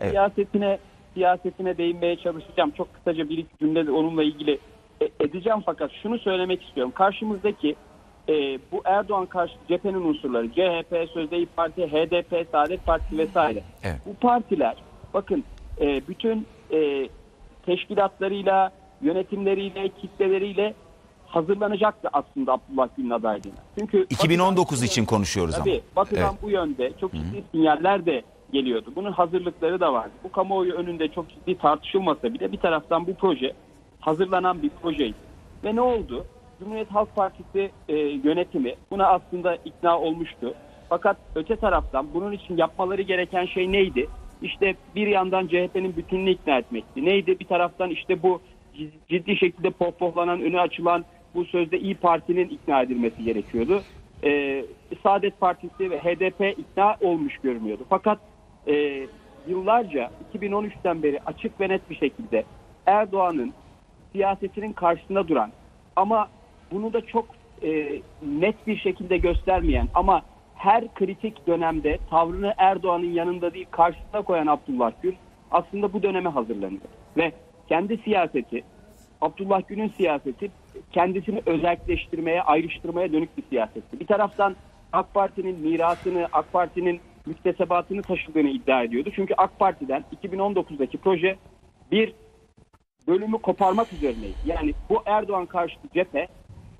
Evet. siyasetine siyasetine değinmeye çalışacağım. Çok kısaca bir iki cümle de onunla ilgili e- edeceğim fakat şunu söylemek istiyorum. Karşımızdaki e, bu Erdoğan karşı cephenin unsurları CHP, Sözde İYİ Parti, HDP, Saadet Partisi vesaire. Evet. Bu partiler bakın e, bütün e, teşkilatlarıyla, yönetimleriyle, kitleleriyle hazırlanacaktı aslında Abdullah Gül'ün adaylığına. Çünkü 2019 için konuşuyoruz ama. Tabii batıdan Evet. bu yönde çok ciddi sinyaller de geliyordu. Bunun hazırlıkları da vardı. Bu kamuoyu önünde çok ciddi tartışılmasa bile bir taraftan bu proje hazırlanan bir projeydi. Ve ne oldu? Cumhuriyet Halk Partisi e, yönetimi buna aslında ikna olmuştu. Fakat öte taraftan bunun için yapmaları gereken şey neydi? İşte bir yandan CHP'nin bütününü ikna etmekti. Neydi? Bir taraftan işte bu ciddi şekilde pohpohlanan, önü açılan bu sözde İyi Parti'nin ikna edilmesi gerekiyordu. Ee, Saadet Partisi ve HDP ikna olmuş görünüyordu. Fakat e, yıllarca 2013'ten beri açık ve net bir şekilde Erdoğan'ın siyasetinin karşısında duran ama bunu da çok e, net bir şekilde göstermeyen ama her kritik dönemde tavrını Erdoğan'ın yanında değil karşısına koyan Abdullah Gül aslında bu döneme hazırlanıyor. Ve kendi siyaseti, Abdullah Gül'ün siyaseti kendisini özelleştirmeye, ayrıştırmaya dönük bir siyasetti. Bir taraftan AK Parti'nin mirasını, AK Parti'nin müktesebatını taşıdığını iddia ediyordu. Çünkü AK Parti'den 2019'daki proje bir bölümü koparmak üzerineydi. Yani bu Erdoğan karşıtı cephe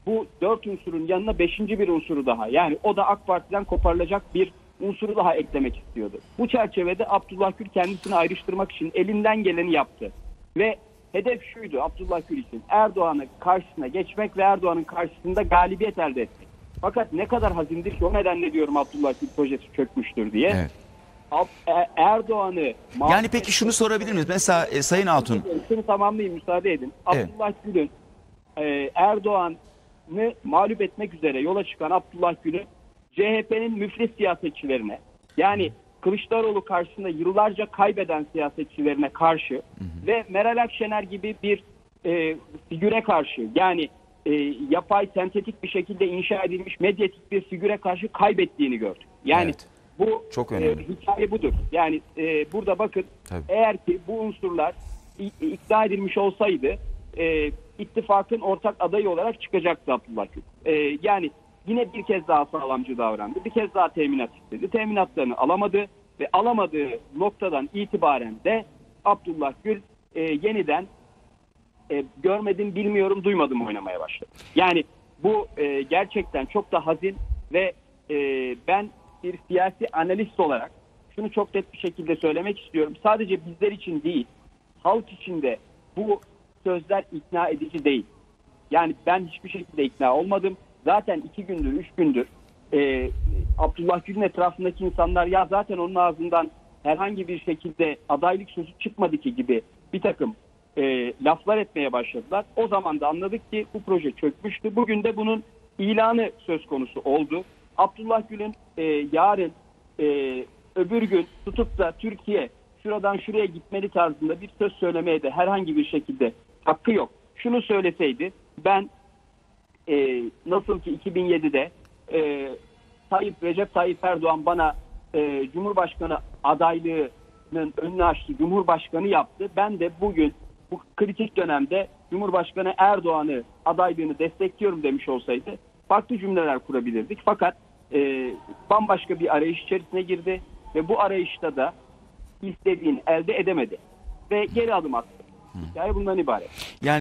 bu dört unsurun yanına beşinci bir unsuru daha yani o da AK Parti'den koparılacak bir unsuru daha eklemek istiyordu. Bu çerçevede Abdullah Gül kendisini ayrıştırmak için elinden geleni yaptı. Ve hedef şuydu Abdullah Gül için Erdoğan'ın karşısına geçmek ve Erdoğan'ın karşısında galibiyet elde etmek. Fakat ne kadar hazindir ki o nedenle diyorum Abdullah Gül projesi çökmüştür diye. Evet. E- Erdoğan'ı Yani peki şunu sorabilir miyiz? Mesela e, Sayın Altun şunu tamamlayayım müsaade edin. Evet. Abdullah Gül'ün e, Erdoğan'ı mağlup etmek üzere yola çıkan Abdullah Gül'ün CHP'nin müflis siyasetçilerine yani Kılıçdaroğlu karşısında yıllarca kaybeden siyasetçilerine karşı ve Meral Akşener gibi bir e, figüre karşı yani e, yapay sentetik bir şekilde inşa edilmiş medyatik bir figüre karşı kaybettiğini gördük. Yani Evet. bu Çok e, önemli. hikaye budur. Yani e, burada bakın Tabii. eğer ki bu unsurlar ikna edilmiş olsaydı e, ittifakın ortak adayı olarak çıkacaktı Abdullah Gül. E, yani yine bir kez daha sağlamcı davrandı. Bir kez daha teminat istedi. Teminatlarını alamadı ve alamadığı noktadan itibaren de Abdullah Gül e, yeniden e, görmedim, bilmiyorum, duymadım oynamaya başladı. Yani bu e, gerçekten çok da hazin ve e, ben bir siyasi analist olarak şunu çok net bir şekilde söylemek istiyorum. Sadece bizler için değil, halk için de bu sözler ikna edici değil. Yani ben hiçbir şekilde ikna olmadım. Zaten iki gündür, üç gündür e, Abdullah Gül'ün etrafındaki insanlar ya zaten onun ağzından herhangi bir şekilde adaylık sözü çıkmadı ki gibi bir takım e, laflar etmeye başladılar. O zaman da anladık ki bu proje çökmüştü. Bugün de bunun ilanı söz konusu oldu. Abdullah Gül'ün e, yarın e, öbür gün tutup da Türkiye şuradan şuraya gitmeli tarzında bir söz söylemeye de herhangi bir şekilde hakkı yok. Şunu söyleseydi ben e, nasıl ki 2007'de e, Tayyip Recep Tayyip Erdoğan bana e, Cumhurbaşkanı adaylığının önünü açtı, Cumhurbaşkanı yaptı. Ben de bugün bu kritik dönemde Cumhurbaşkanı Erdoğan'ı adaylığını destekliyorum demiş olsaydı farklı cümleler kurabilirdik. Fakat e, bambaşka bir arayış içerisine girdi ve bu arayışta da istediğini elde edemedi ve geri adım attı. Hikaye bundan ibaret. yani